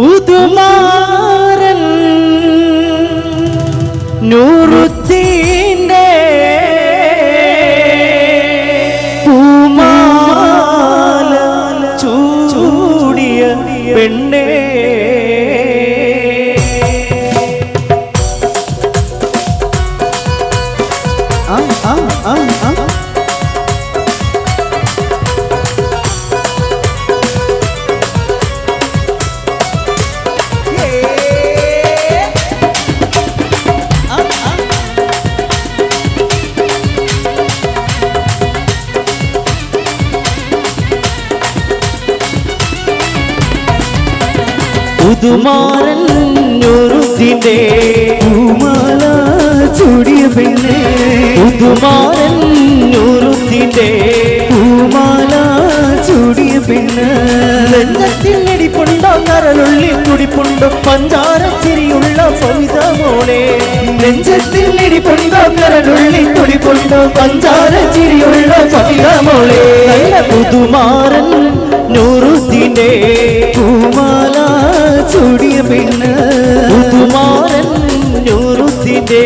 പുതുമാരൻ നൂറുത്തീന്റെ പൂമാല ചൂടിയ പെണ്ണേ. ആ ആ ആ. പുതുമാരൻ ഒരുത്തിന്റെ പൂമാല ചൂടിയ പെണ്ണേ. പുതുമാരൻ ഒരുത്തിന്റെ പൂമാല ചൂടിയ പെണ്ണ്. വെള്ളത്തിൽ ഇടിപ്പുണ്ടോ? കരളുള്ളിൽ തുടിപ്പുണ്ടോ? പഞ്ചാര ചിരിയുള്ള സവിത മോളെ. നെഞ്ചത്തിൽ ഇടിപ്പുണ്ടോ? കരളുള്ളിൽ തുടിപ്പുണ്ടോ? പഞ്ചാര ചിരിയുള്ള സവിത മോളെ. പുതുമാരൻ നൂറുത്തിന്റെ പൂമാല ചൂടിയ പെണ്ണ് പുതുമാരൻ നൂറുത്തിന്റെ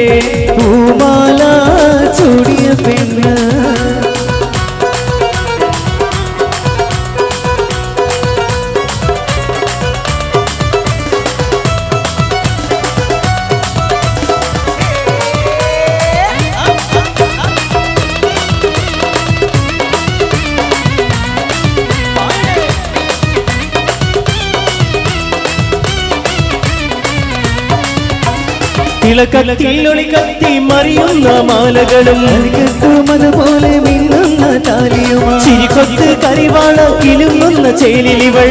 പൂമാല ചൂടിയ പെണ്ണ് തിളക്കത്തിൽ ഒളി കത്തി മറിയുന്ന മാലകളും. അതുപോലെ മിന്നുന്ന താലിയുമാ ചിരിക്കൊത്ത് കരിവാള കിലുങ്ങുന്ന ചേലിലിവൾ.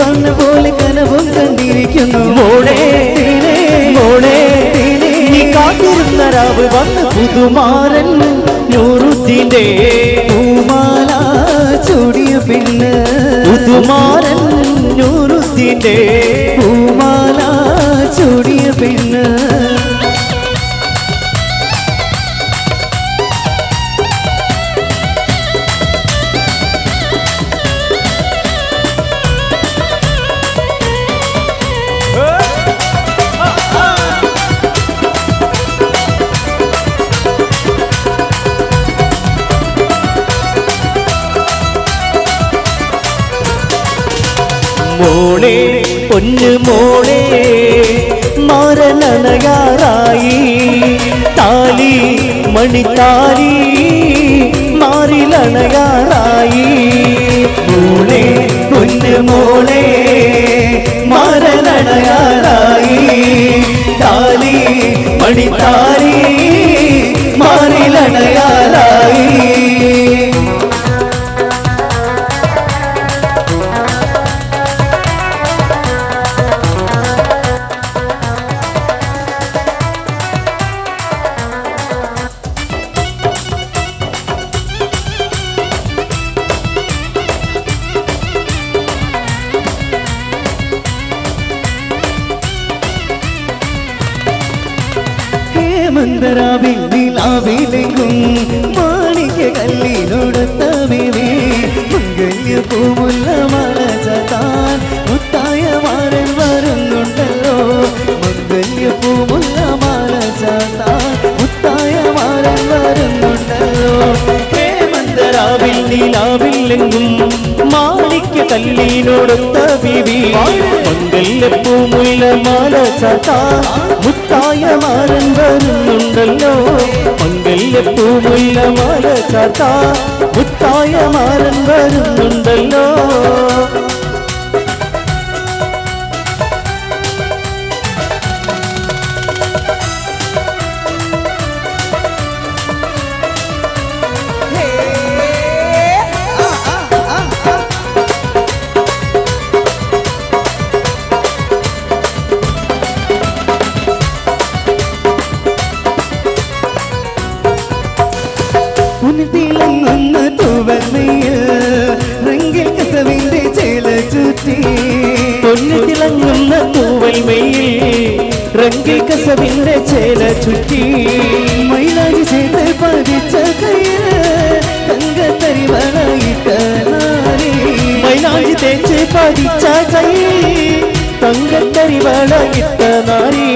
വന്ന പോലെ കനവും കണ്ടിരിക്കുന്നു. മോളെ മോളെ നീ കാത്തിരുന്ന രാവ് വന്ന പുതുമാരൻ നൂറുത്തിന്റെ പൂമാല ചൂടിയ പിന്നെ പുതുമാരൻ നൂറുത്തിന്റെ മോളെ പൊന്നു മോളെ മാരനണയാറായി താലി മണിത്താലി മാറിലണയാറായി. മോളെ പൊന്നു മോളെ മാരനണയാറായി താലി മണിത്താലി മാറിലണയാറായി. Muy കല്ലീനോടൊത്ത ബിബി മംഗല്യപ്പൂമുല്ല മാല ചാത്താ മുത്തായ മാരൻ വരുന്നുണ്ടല്ലോ മംഗല്യപ്പൂമുല്ല മാല ചാത്താ മുത്തായ മാരൻ വരുന്നുണ്ടല്ലോ തൂവൽമയിൽ റെങ്കിൽ കസവിന്റെ ചേല ചുറ്റി. പൊന്നു തിളങ്ങുന്ന തൂവൽ മെയിൽ റംഗിൽ കസവിന്റെ ചേല ചുറ്റി. മൈലാകി ചേർത്ത് പതിച്ച കയ്യിൽ തങ്കത്തരിവളയിട്ട നാരി. മൈലാജി തേച്ച് പതിച്ച കൈ തങ്ക ഇട്ട നാരി.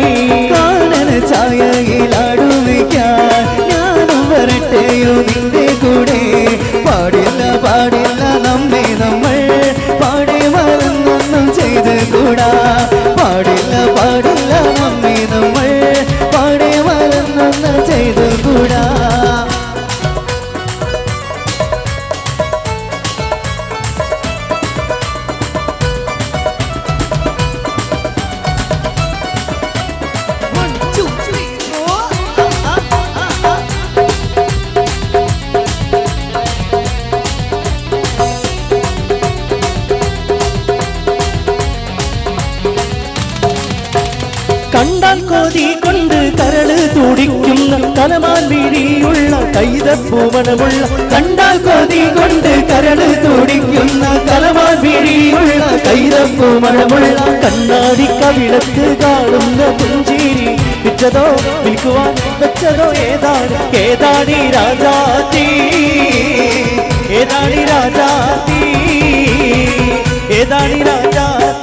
കാണന ചായയിലാടുവിക്കാൻ ഞാനും നിന്റെ കൂടെ. പാടില്ല പാടില്ല നമ്മെ നമ്മൾ പാടി മറന്നൊന്നും ചെയ്ത് കൂടാ പാടില്ല പാടില്ല കൊതി കൊണ്ട് കരള് തുടിക്കുന്ന കലമാൻ വീരിയുള്ള കൈതപ്പൂവനമുള്ള കണ്ടാൽ കൊതി കൊണ്ട് കരട് തുടിക്കുന്ന കലമാൻ വീഴിയുള്ള കൈതപ്പൂമണമുള്ള കണ്ണാടി കവിളത്ത് കാണുന്ന പുഞ്ചിരി വിറ്റതോ വിൽക്കുവാൻ വെച്ചതോ ഏതാണ് ഏതാണി രാജാത്തി ഏതാണി രാജാത്തി ഏതാണി രാജാത്തി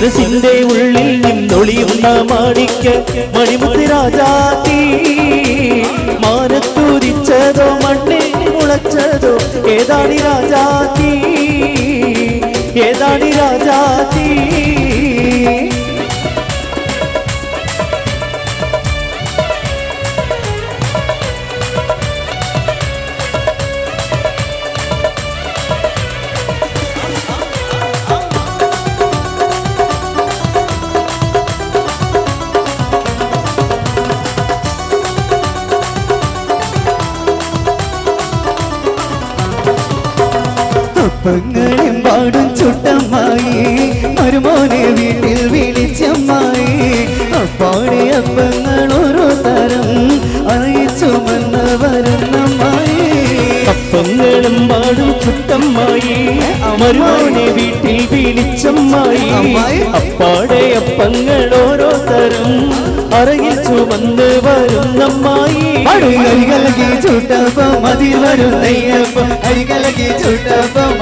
മനസ്സിന്റെ ഉള്ളിൽ നിന്നൊളിയുന്ന മാണിക്ക് മണിമുത്തി രാജാത്തി മാനത്തുരിച്ചതോ മണ്ണിൽ മുളച്ചതോ ഏതാണി രാജാത്തി ഏതാണി രാജാത്തി അപ്പങ്ങളും പാടും ചുട്ടമ്മായി മരുമോനെ വീട്ടിൽ വിളിച്ചമ്മായി. അപ്പാടെ അപ്പങ്ങൾ ഓരോ തരം അറിയിച്ചുമെന്ന് വരുന്നമ്മായി. അപ്പങ്ങളും പാടും ചുട്ടമ്മായി മരുമോനെ വീട്ടിൽ വിളിച്ചമ്മായി. അപ്പാടെ അപ്പങ്ങൾ ഓരോ തരം അറിയിച്ചു വന്ന് വരുന്നമ്മായി. അടികലകി ചുട്ടപ്പം അതിൽ വരും നെയ്യപ്പം. അടികലകി ചുട്ടപ്പം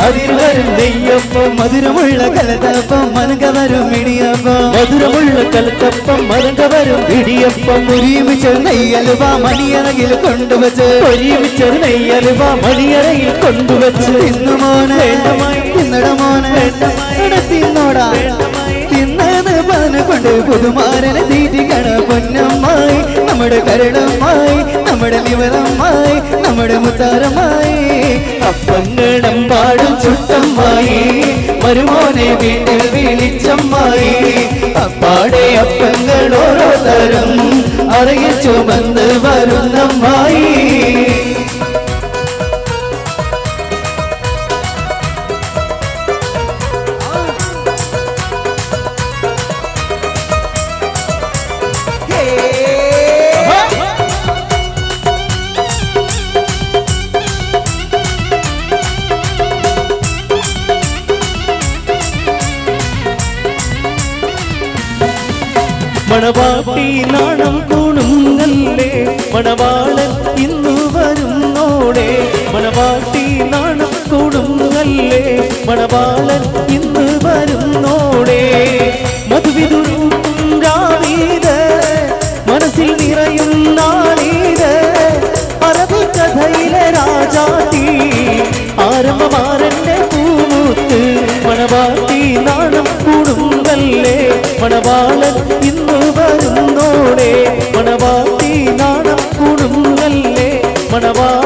അതിൽ വരും നെയ്യപ്പം മധുരമുള്ള കലത്തപ്പം മനക വരും ഇടിയപ്പം. മധുരമുള്ള കലത്തപ്പം മരങ്ക വരും ഇടിയപ്പം. ഒരുമിച്ച് നെയ്യലുവ മണിയറയിൽ കൊണ്ടുവച്ച്. ഒരുമിച്ച് നെയ്യലുവ മണിയറയിൽ കൊണ്ടുവച്ച്. തിന്നു മോനെ. തിന്നട മോനെ. തിന്നോടാ. തിന്നത് പാന കൊണ്ട് പുതുമാരനെ തീറ്റിക്കണ പൊന്നമ്മായി. നമ്മുടെ കരുണമായി നമ്മുടെ നിവരമായി നമ്മുടെ മുത്താരമായി അപ്പങ്ങളും പാടും ചുട്ടമ്മായി മരുമോനെ വീട്ടിൽ വിളിച്ചമ്മായി. അപ്പാടെ അപ്പങ്ങൾ ഓരോ തരം അറിയിച്ചു വന്ന് വരുന്നമ്മായി. മണവാട്ടി നാണം കൂണുങ്ങല്ലേ? മണവാളൻ ഇന്നു വരുന്നോടെ മണവാട്ടി നാണം കൂണുങ്ങല്ലേ? മണവാളൻ ഇന്നു വരുന്നോടെ மணவா?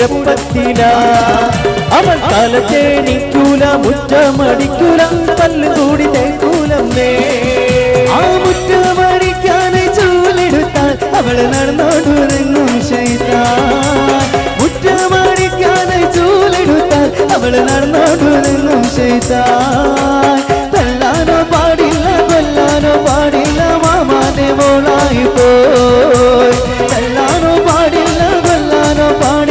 കുഴപ്പത്തില അവൻ കാലത്തേണിക്കൂല മുറ്റമടിക്കൂല പല്ല് കൂടി തേക്കൂലമ്മേ. ആ മുറ്റമടിക്കാതെ ചൂലെടുത്താൽ അവൾ നടന്നോടുറങ്ങും ചെയ്താ മുറ്റമടിക്കാതെ ചൂലെടുത്താൽ അവൾ നടന്നോടുറങ്ങും ചെയ്താ തള്ളാനോ പാടില്ല കൊല്ലാനോ പാടില്ല മാമാനെ മോളായി പോയി. തള്ളാനോ പാടില്ല കൊല്ലാനോ പാടില്ല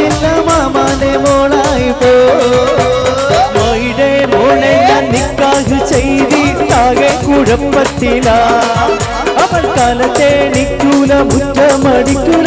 കുഴപ്പത്തില അവൾ കാലത്തേണിക്കൂല മുറ്റമടിക്കൂല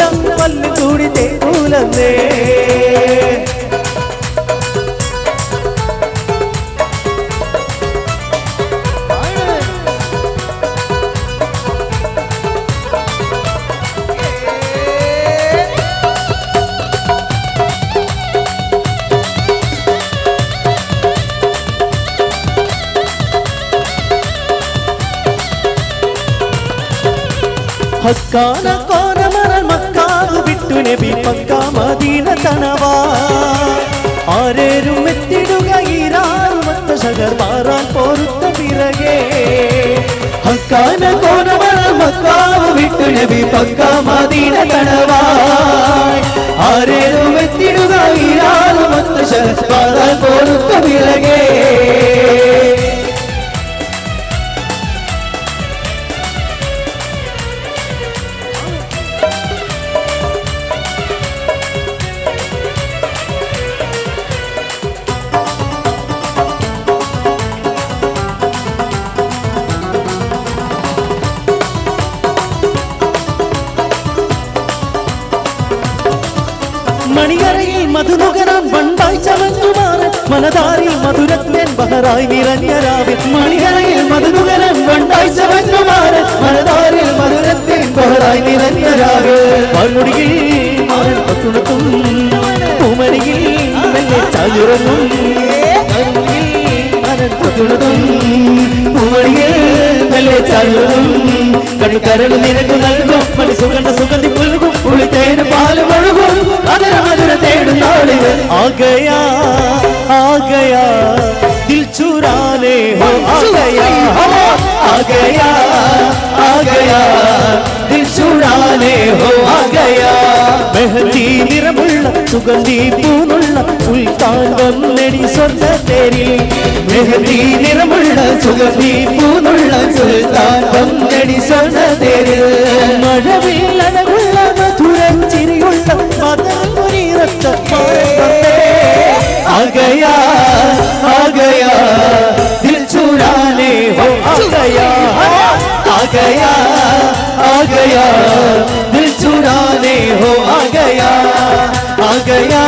ಕಾನ ಕೋನ ಮನ ಮಕ್ಕಾದು ಬಿಟ್ಟು ನೆಬಿ ಪಕ್ಕ ಮದೀನ ತನವ ಆರೇರು ಮೆತ್ತಿಡುಗ ಈರಾರು ಮತ್ತ ಸಗರ್ ಬಾರಾನ್ ಪೋರುತ್ತ ಬಿರಗೆ ಹಕ್ಕಾನ ಕೋನ ಮನ ಮಕ್ಕಾವು ಬಿಟ್ಟು ನೆಬಿ ಪಕ್ಕ ಮದೀನ ತನವ ಆರೇರು ಮೆತ್ತಿಡುಗ ಈರಾರು ಮತ್ತ ಸಗರ್ ಬಾರಾನ್ ಪೋರುತ್ತ ಬಿರಗೆ മലരായി നിറഞ്ഞ രാവിൽ മണിയറയിൽ മധുനുകരൻ കണ്ടാഴ്ച വന്നുമാരൻ മലതാറിൽ മധുരത്തിൽ പലരായി നിറഞ്ഞ രാവിൽ മറുമുടിയിൽ മാറൻ പത്തുണത്തും പൂമണിയിൽ വെള്ളെ ചാലുറങ്ങും കടൽ നിരക്ക് നൽകും മണി സുഗന്ധ സുഗന്ധി പുൽകും പുളിത്തേന് പാൽ മുഴുകും മധുര മധുര തേടുന്നാളിൽ ആകയാ ആകയാ आ गया दिल चुराने हो आ गया आ गया आ गया दिल चुराने हो आ गया മെഹന്തി നിറമുള്ള സുഗന്ധി പൂനുള്ള സുൽത്താൻ വന്നെടി സ്വർണ്ണ തേരിൽ മെഹന്തി നിറമുള്ള സുഗന്ധി പൂനുള്ള സുൽത്താൻ വന്നടി സ്വർണ്ണ തേരിൽ മഴവില്ലഴകുള്ള മധുരം ചിരിയുള്ള മതമുനിറത്ത आ गया आ गया दिल चुराने हो आ गया आ गया आ गया दिल चुराने हो आ गया आ गया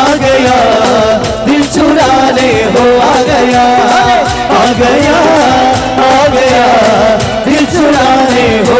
आ गया दिल चुराने हो आ गया आ गया आ गया दिल चुराने हो